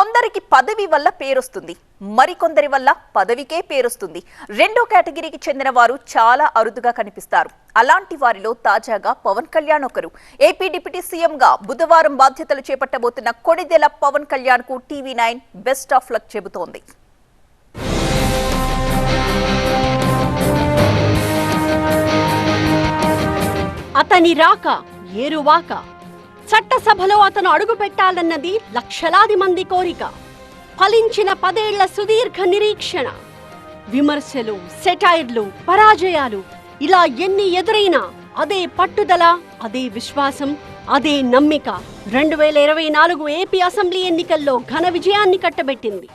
కొందరికి పదవి వల్ల పేరొస్తుంది. మరికొందరి వల్ల పదవికే పేరొస్తుంది. రెండో కేటగిరీకి చెందిన వారు చాలా అరుదుగా కనిపిస్తారు. అలాంటి వారిలో తాజాగా పవన్ కళ్యాణ్ ఒకరు. ఏపీ డిప్యూటీ సీఎంగా బుధవారం బాధ్యతలు చేపట్టబోతున్న కొడిదెల పవన్ కళ్యాణ్కు TV nine best of luck చెబుతోంది. అతని రాక ఏరువాక చట్టసభలో అతను అడుగు పెట్టాలన్నది లక్షలాది మంది కోరిక. ఫలించిన పదేళ్ళ సుదీర్ఘ నిరీక్షణ. విమర్శలు సెటైర్లు పరాజయాలు ఇలా ఎన్ని ఎదురైనా అదే పట్టుదల అదే విశ్వాసం అదే నమ్మిక. రెండు వేల ఇరవై నాలుగు ఏపీ అసెంబ్లీ ఎన్నికల్లో ఘన విజయాన్ని కట్టబెట్టింది.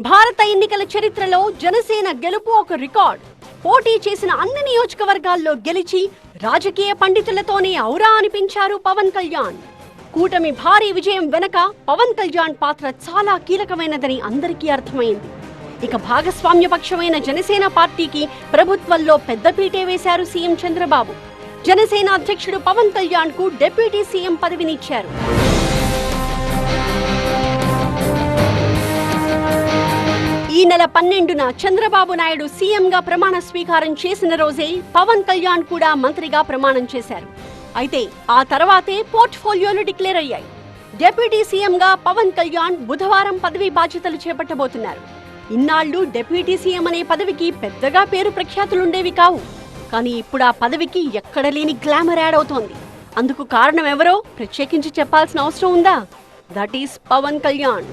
భారత ఎన్నికల చరిత్రలో జనసేన గెలుపు ఒక రికార్డ్. పోటీ చేసిన అన్ని నియోజకవర్గాల్లో గెలిచి రాజకీయ పండితులతోనే ఔరా అనిపించారు పవన్ కళ్యాణ్. కూటమి భారీ విజయం వెనక పవన్ కళ్యాణ్ పాత్ర చాలా కీలకమైనదని అందరికీ అర్థమైంది. ఇక భాగస్వామ్యపక్షమైన జనసేన పార్టీకి ప్రభుత్వంలో పెద్దపీటే వేశారు సీఎం చంద్రబాబు. జనసేన అధ్యక్షుడు పవన్ కళ్యాణ్కు డిప్యూటీ సీఎం పదవినిచ్చారు. ఈ నెల పన్నెండున చంద్రబాబు నాయుడు సీఎంగా ప్రమాణ స్వీకారం చేసిన రోజే పవన్ కళ్యాణ్ కూడా మంత్రిగా ప్రమాణం చేశారు. అయితే ఆ తర్వాతే పోర్ట్ఫోలియోలు డిక్లేర్ అయ్యాయి. డెప్యూటీ సీఎంగా పవన్ కళ్యాణ్ బుధవారం పదవి బాధ్యతలు చేపట్టబోతున్నారు. ఇన్నాళ్ళు డెప్యూటీ సీఎం అనే పదవికి పెద్దగా పేరు ప్రఖ్యాతులుండేవి కావు. కానీ ఇప్పుడు ఆ పదవికి ఎక్కడ లేని గ్లామర్ యాడ్ అవుతోంది. అందుకు కారణం ఎవరో ప్రత్యేకించి చెప్పాల్సిన అవసరం ఉందా? That is Pawan Kalyan.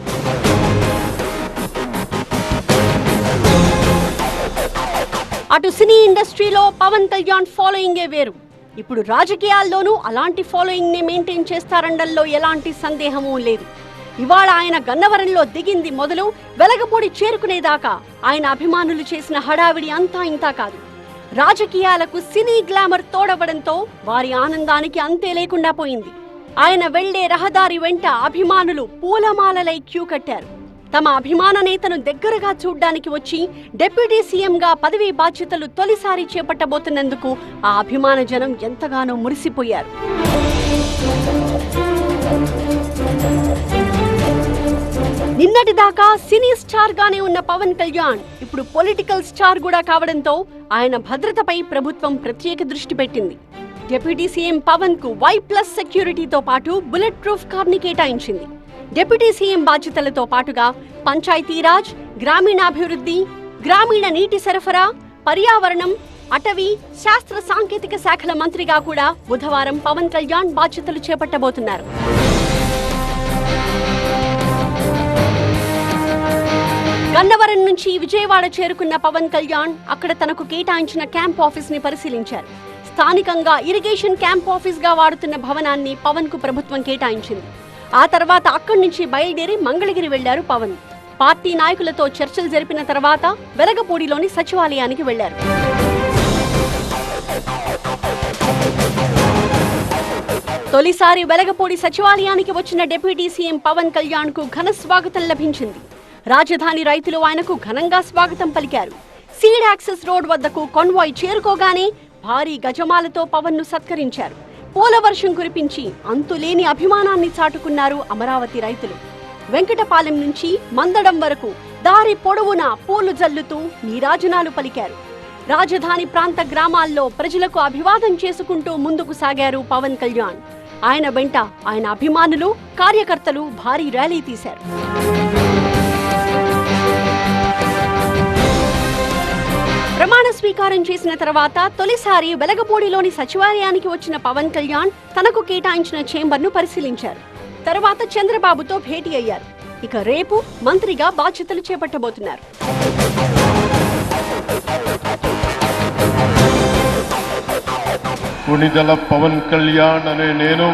అటు సినీ ఇండస్ట్రీలో పవన్ కళ్యాణ్ ఫాలోయింగే వేరు? ఇప్పుడు రాజకీయాల్లోనూ అలాంటి ఫాలోయింగ్ని మెయింటైన్ చేస్తారండల్లో ఎలాంటి సందేహమూ లేదు. ఇవాళ ఆయన గన్నవరంలో దిగింది మొదలు వెలగపూడి చేరుకునేదాకా ఆయన అభిమానులు చేసిన హడావిడి అంతా ఇంతా కాదు. రాజకీయాలకు సినీ గ్లామర్ తోడవడంతో వారి ఆనందానికి అంతే లేకుండా పోయింది. ఆయన వెళ్ళే రహదారి వెంట అభిమానులు పూలమాలలై క్యూ కట్టారు. తమ అభిమాన నేతను దగ్గరగా చూడ్డానికి వచ్చి డిప్యూటీ సీఎంగా పదవీ బాధ్యతలు తొలిసారి చేపట్టబోతున్నందుకు ఆ అభిమాన జనం ఎంతగానో మురిసిపోయారు. నిన్నటిదాకా సినీ స్టార్ గానే ఉన్న పవన్ కళ్యాణ్ ఇప్పుడు పొలిటికల్ స్టార్ కూడా కావడంతో ఆయన భద్రతపై ప్రభుత్వం ప్రత్యేక దృష్టి పెట్టింది. డిప్యూటీ సీఎం పవన్కు వై ప్లస్ సెక్యూరిటీతో పాటు బుల్లెట్ ప్రూఫ్ కార్ని కేటాయించింది. డిప్యూటీ సీఎం బాధ్యతలతో పాటుగా పంచాయతీరాజ్ గ్రామీణాభివృద్ధి గ్రామీణ నీటి సరఫరా పర్యావరణం అటవీ శాస్త్ర సాంకేతిక శాఖల మంత్రిగా కూడా బుధవారం పవన్ కళ్యాణ్ బాధ్యతలు చేపట్టబోతున్నారు. గన్నవరం నుంచి విజయవాడ చేరుకున్న పవన్ కళ్యాణ్ అక్కడ తనకు కేటాయించిన క్యాంప్ ఆఫీస్ని పరిశీలించారు. స్థానికంగా ఇరిగేషన్ క్యాంప్ ఆఫీస్గా వాడుతున్న భవనాన్ని పవన్కు ప్రభుత్వం కేటాయించింది. ఆ తర్వాత అక్కడి నుంచి బయలుదేరి మంగళగిరి వెళ్ళారు పవన్. పార్టీ నాయకులతో చర్చలు జరిపిన తర్వాత వెలగపూడిలోని సచివాలయానికి వెళ్ళారు తొలిసారి వెలగపూడి సచివాలయానికి వచ్చిన డిప్యూటీ సీఎం పవన్ కళ్యాణ్కు ఘన స్వాగతం లభించింది. రాజధాని రైతులు ఆయనకు ఘనంగా స్వాగతం పలికారు. సీడ్ యాక్సెస్ రోడ్ వద్దకు కొన్వాయ్ చేరుకోగానే భారీ గజమాలతో పవన్ను సత్కరించారు. పూలవర్షం కురిపించి అంతులేని అభిమానాన్ని చాటుకున్నారు అమరావతి రైతులు. వెంకటపాలెం నుంచి మందడం వరకు దారి పొడవునా పూలు జల్లుతూ నీరాజనాలు పలికారు. రాజధాని ప్రాంత గ్రామాల్లో ప్రజలకు అభివాదం చేసుకుంటూ ముందుకు సాగారు పవన్ కళ్యాణ్. ఆయన వెంట ఆయన అభిమానులు కార్యకర్తలు భారీ ర్యాలీ తీశారు. ప్రమాణ స్వీకారం చేసిన తర్వాత తొలిసారి వెలగపూడిలోని సచివాలయానికి వచ్చిన పవన్ కళ్యాణ్ తనకు కేటాయించిన చేంబర్ను పరిశీలించారు. తర్వాత చంద్రబాబుతో భేటీ అయ్యారు. ఇక రేపు మంత్రిగా బాధ్యతలు చేపట్టబోతున్నారు. పవన్ కళ్యాణ్ అనే నేను.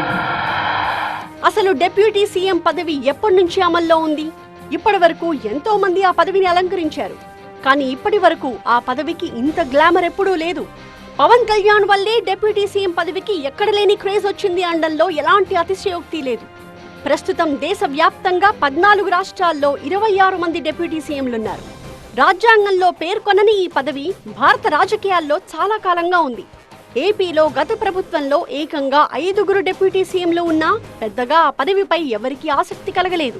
అసలు డిప్యూటీ సీఎం పదవి ఎప్పటి నుంచి అమల్లో ఉంది? ఇప్పటి వరకు ఎంతో మంది ఆ పదవిని అలంకరించారు. కానీ ఇప్పటి వరకు ఆ పదవికి ఇంత గ్లామర్ ఎప్పుడూ లేదు. పవన్ కళ్యాణ్ వల్లే డిప్యూటీ సీఎం పదవికి ఎక్కడ లేని క్రేజ్ వచ్చింది అనడంలో ఎలాంటి అతిశయోక్తి లేదు. ప్రస్తుతం దేశవ్యాప్తంగా పద్నాలుగు రాష్ట్రాల్లో ఇరవై ఆరు మంది డిప్యూటీ సీఎంలున్నారు. రాజ్యాంగంలో పేర్కొనని ఈ పదవి భారత రాజకీయాల్లో చాలా కాలంగా ఉంది. ఏపీలో గత ప్రభుత్వంలో ఏకంగా ఐదుగురు డిప్యూటీ సీఎంలు ఉన్నా పెద్దగా ఆ పదవిపై ఎవరికీ ఆసక్తి కలగలేదు.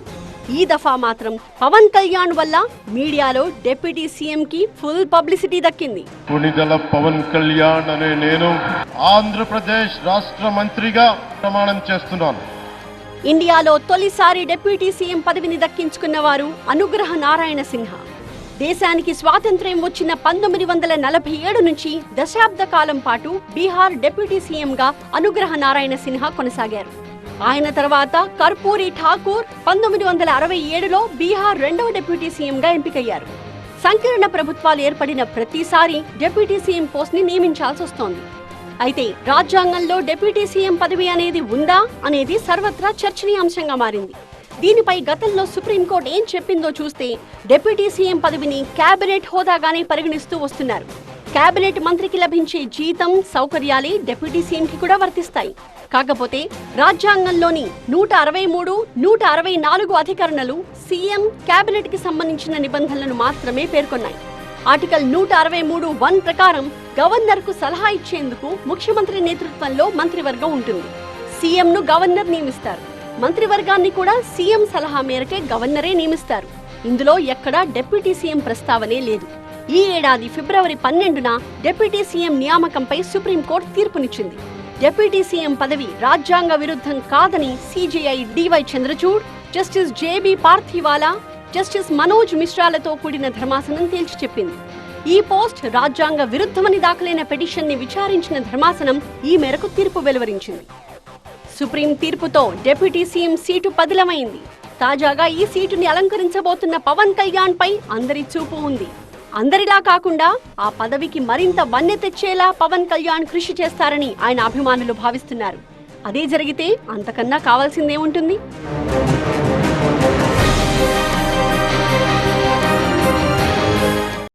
ఈ దఫా మాత్రం పవన్ కళ్యాణ్ వల్ల మీడియాలో డిప్యూటీ సీఎం కి ఫుల్ పబ్లిసిటీ దక్కింది. కొణిదల పవన్ కళ్యాణ్ అనే నేను ఆంధ్రప్రదేశ్ రాష్ట్ర మంత్రిగా ప్రమాణం చేస్తున్నాను. ఇండియాలో తొలిసారి డిప్యూటీ సీఎం పదవిని దక్కించుకున్న వారు అనుగ్రహ నారాయణ సింహ. దేశానికి స్వాతంత్ర్యం వచ్చిన పంతొమ్మిది వందల నలభై ఏడు నుంచి దశాబ్ద కాలం పాటు బీహార్ డిప్యూటీ సీఎంగా అనుగ్రహ నారాయణ సిన్హా కొనసాగారు. ఆయన తర్వాత కర్పూరి ఠాకూర్ పంతొమ్మిది వందల అరవై ఏడులో బీహార్ రెండవ డిప్యూటీ సీఎంగా ఎంపికయ్యారు. సంకీర్ణ ప్రభుత్వాలు ఏర్పడిన ప్రతిసారి డిప్యూటీ సీఎం పోస్ట్ని నియమించాల్సి వస్తోంది. అయితే రాజ్యాంగంలో డిప్యూటీ సీఎం పదవి అనేది ఉందా అనేది సర్వత్రా చర్చనీయాంశంగా మారింది. దీనిపై గతంలో సుప్రీంకోర్టు ఏం చెప్పిందో చూస్తే డిప్యూటీ సీఎం పదవిని కేబినెట్ హోదాగానే పరిగణిస్తూ వస్తున్నారు. కేబినెట్ మంత్రికి లభించే జీతం సౌకర్యాలే డిప్యూటీ సీఎంకి కూడా వర్తిస్తాయి. కాకపోతే రాజ్యాంగంలోని నూట అరవై మూడు నూట అరవై నాలుగు అధికరణలు సీఎం కేబినెట్కి సంబంధించిన నిబంధనలను మాత్రమే పేర్కొన్నాయి. ఆర్టికల్ నూట అరవై మూడు వన్ ప్రకారం గవర్నర్కు సలహా ఇచ్చేందుకు ముఖ్యమంత్రి నేతృత్వంలో మంత్రివర్గం ఉంటుంది. సీఎం ను గవర్నర్ నియమిస్తారు. మంత్రివర్గాన్ని కూడా సీఎం సలహా మేరకే గవర్నరే నియమిస్తారు. ఇందులో ఎక్కడా డెప్యూటీ సీఎం ప్రస్తావనే లేదు. ఈ ఏడాది ఫిబ్రవరి పన్నెండున డెప్యూటీ సీఎం నియామకంపై సుప్రీంకోర్టు తీర్పునిచ్చింది. డిప్యూటీ సీఎం పదవి రాజ్యాంగ విరుద్ధం కాదని CJI D Y Chandrachud justice J B Pardiwala justice Manoj మిశ్రాలతో కూడిన ధర్మాసనం తేల్చి చెప్పింది. ఈ పోస్ట్ రాజ్యాంగ విరుద్ధమని దాఖలైన పిటిషన్ని విచారించిన ధర్మాసనం ఈ మేరకు తీర్పు వెలువరించింది. సుప్రీం తీర్పుతో డిప్యూటీ సీఎం సీటు పదిలమైంది. తాజాగా ఈ సీటుని అలంకరించబోతున్న పవన్ కళ్యాణ్ పై అందరి చూపు ఉంది. అందరిలా కాకుండా ఆ పదవికి మరింత వన్నె తెచ్చేలా పవన్ కళ్యాణ్ కృషి చేస్తారని ఆయన అభిమానులు భావిస్తున్నారు. అదే జరిగితే అంతకన్నా కావాల్సిందేముంటుంది?